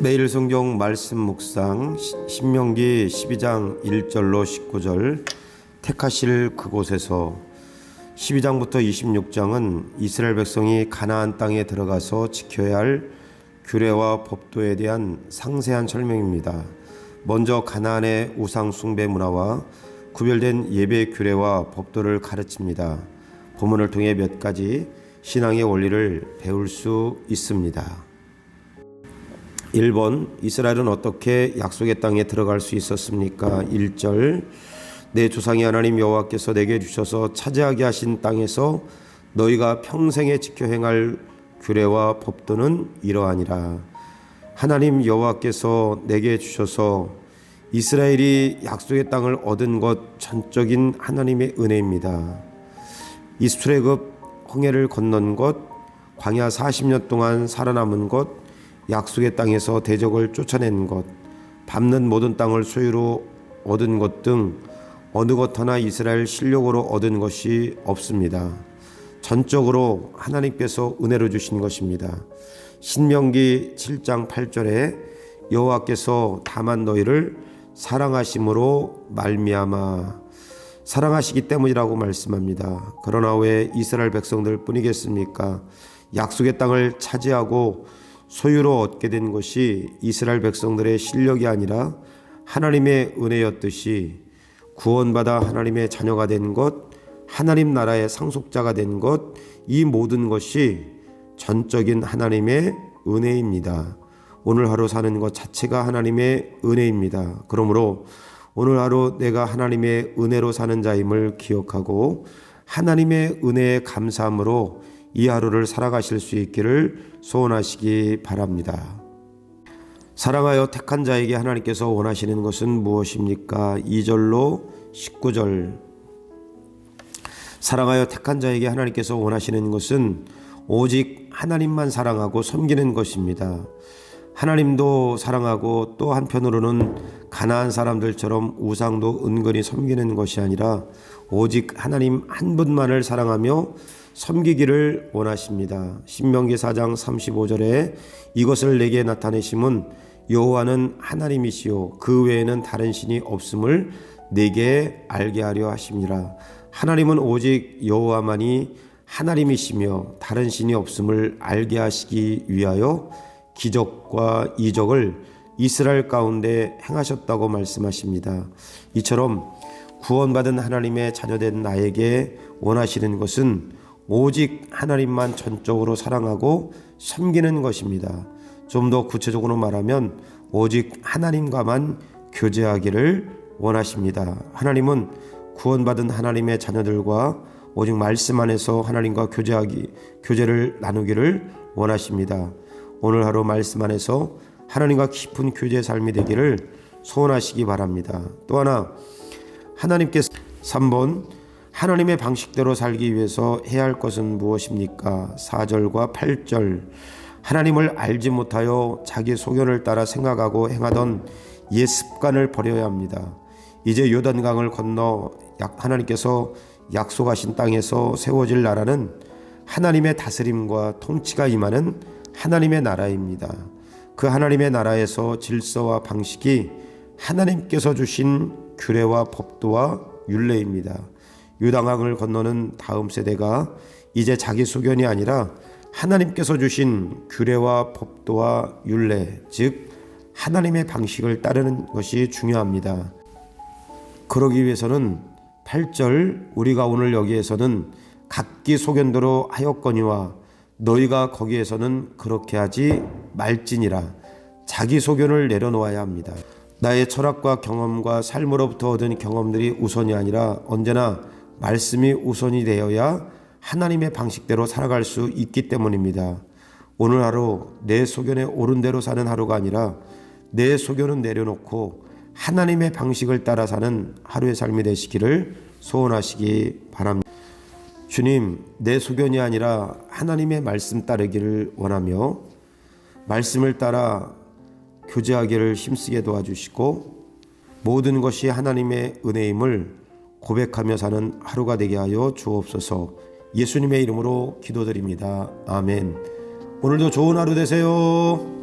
매일 성경 말씀 묵상 시- 신명기 12장 1절로 19절 택하실 그곳에서 12장부터 26장은 이스라엘 백성이 가나안 땅에 들어가서 지켜야 할 규례와 법도에 대한 상세한 설명입니다. 먼저 가나안의 우상 숭배 문화와 구별된 예배 규례와 법도를 가르칩니다. 본문을 통해 몇 가지 신앙의 원리를 배울 수 있습니다. 1번 이스라엘은 어떻게 약속의 땅에 들어갈 수 있었습니까? 1절 내 조상의 하나님 여호와께서 내게 주셔서 차지하게 하신 땅에서 너희가 평생에 지켜 행할 규례와 법도는 이러하니라. 하나님 여호와께서 내게 주셔서 이스라엘이 약속의 땅을 얻은 것 전적인 하나님의 은혜입니다. 이스출애굽 홍해를 건넌 것, 광야 40년 동안 살아남은 것, 약속의 땅에서 대적을 쫓아낸 것, 밟는 모든 땅을 소유로 얻은 것 등 어느 것 하나 이스라엘 실력으로 얻은 것이 없습니다. 전적으로 하나님께서 은혜로 주신 것입니다. 신명기 7장 8절에 여호와께서 다만 너희를 사랑하심으로 말미암아 사랑하시기 때문이라고 말씀합니다. 그러나 왜 이스라엘 백성들 뿐이겠습니까? 약속의 땅을 차지하고 소유로 얻게 된 것이 이스라엘 백성들의 실력이 아니라 하나님의 은혜였듯이 구원받아 하나님의 자녀가 된 것, 하나님 나라의 상속자가 된 것, 이 모든 것이 전적인 하나님의 은혜입니다. 오늘 하루 사는 것 자체가 하나님의 은혜입니다. 그러므로 오늘 하루 내가 하나님의 은혜로 사는 자임을 기억하고 하나님의 은혜에 감사함으로 이 하루를 살아가실 수 있기를 소원하시기 바랍니다. 사랑하여 택한 자에게 하나님께서 원하시는 것은 무엇입니까? 2절로 19절. 사랑하여 택한 자에게 하나님께서 원하시는 것은 오직 하나님만 사랑하고 섬기는 것입니다. 하나님도 사랑하고 또 한편으로는 가나안 사람들처럼 우상도 은근히 섬기는 것이 아니라 오직 하나님 한 분만을 사랑하며 섬기기를 원하십니다. 신명기 4장 35절에 이것을 내게 나타내심은 여호와는 하나님이시요 그 외에는 다른 신이 없음을 내게 알게 하려 하심니라. 하나님은 오직 여호와만이 하나님이시며 다른 신이 없음을 알게 하시기 위하여 기적과 이적을 이스라엘 가운데 행하셨다고 말씀하십니다. 이처럼 구원받은 하나님의 자녀된 나에게 원하시는 것은 오직 하나님만 전적으로 사랑하고 섬기는 것입니다. 좀 더 구체적으로 말하면 오직 하나님과만 교제하기를 원하십니다. 하나님은 구원받은 하나님의 자녀들과 오직 말씀 안에서 하나님과 교제하기 교제를 나누기를 원하십니다. 오늘 하루 말씀 안에서 하나님과 깊은 교제 삶이 되기를 소원하시기 바랍니다. 또 하나 하나님께서 3번 하나님의 방식대로 살기 위해서 해야 할 것은 무엇입니까? 4절과 8절 하나님을 알지 못하여 자기 소견을 따라 생각하고 행하던 옛 습관을 버려야 합니다. 이제 요단강을 건너 약 하나님께서 약속하신 땅에서 세워질 나라는 하나님의 다스림과 통치가 임하는 하나님의 나라입니다. 그 하나님의 나라에서 질서와 방식이 하나님께서 주신 규례와 법도와 율례입니다. 유당강을 건너는 다음 세대가 이제 자기 소견이 아니라 하나님께서 주신 규례와 법도와 율례, 즉 하나님의 방식을 따르는 것이 중요합니다. 그러기 위해서는 8절 우리가 오늘 여기에서는 각기 소견대로 하였거니와 너희가 거기에서는 그렇게 하지 말지니라 자기 소견을 내려놓아야 합니다. 나의 철학과 경험과 삶으로부터 얻은 경험들이 우선이 아니라 언제나 말씀이 우선이 되어야 하나님의 방식대로 살아갈 수 있기 때문입니다. 오늘 하루 내 소견에 옳은 대로 사는 하루가 아니라 내 소견은 내려놓고 하나님의 방식을 따라 사는 하루의 삶이 되시기를 소원하시기 바랍니다. 주님, 내 소견이 아니라 하나님의 말씀 따르기를 원하며 말씀을 따라 교제하기를 힘쓰게 도와주시고 모든 것이 하나님의 은혜임을 고백하며 사는 하루가 되게 하여 주옵소서. 예수님의 이름으로 기도드립니다. 아멘. 오늘도 좋은 하루 되세요.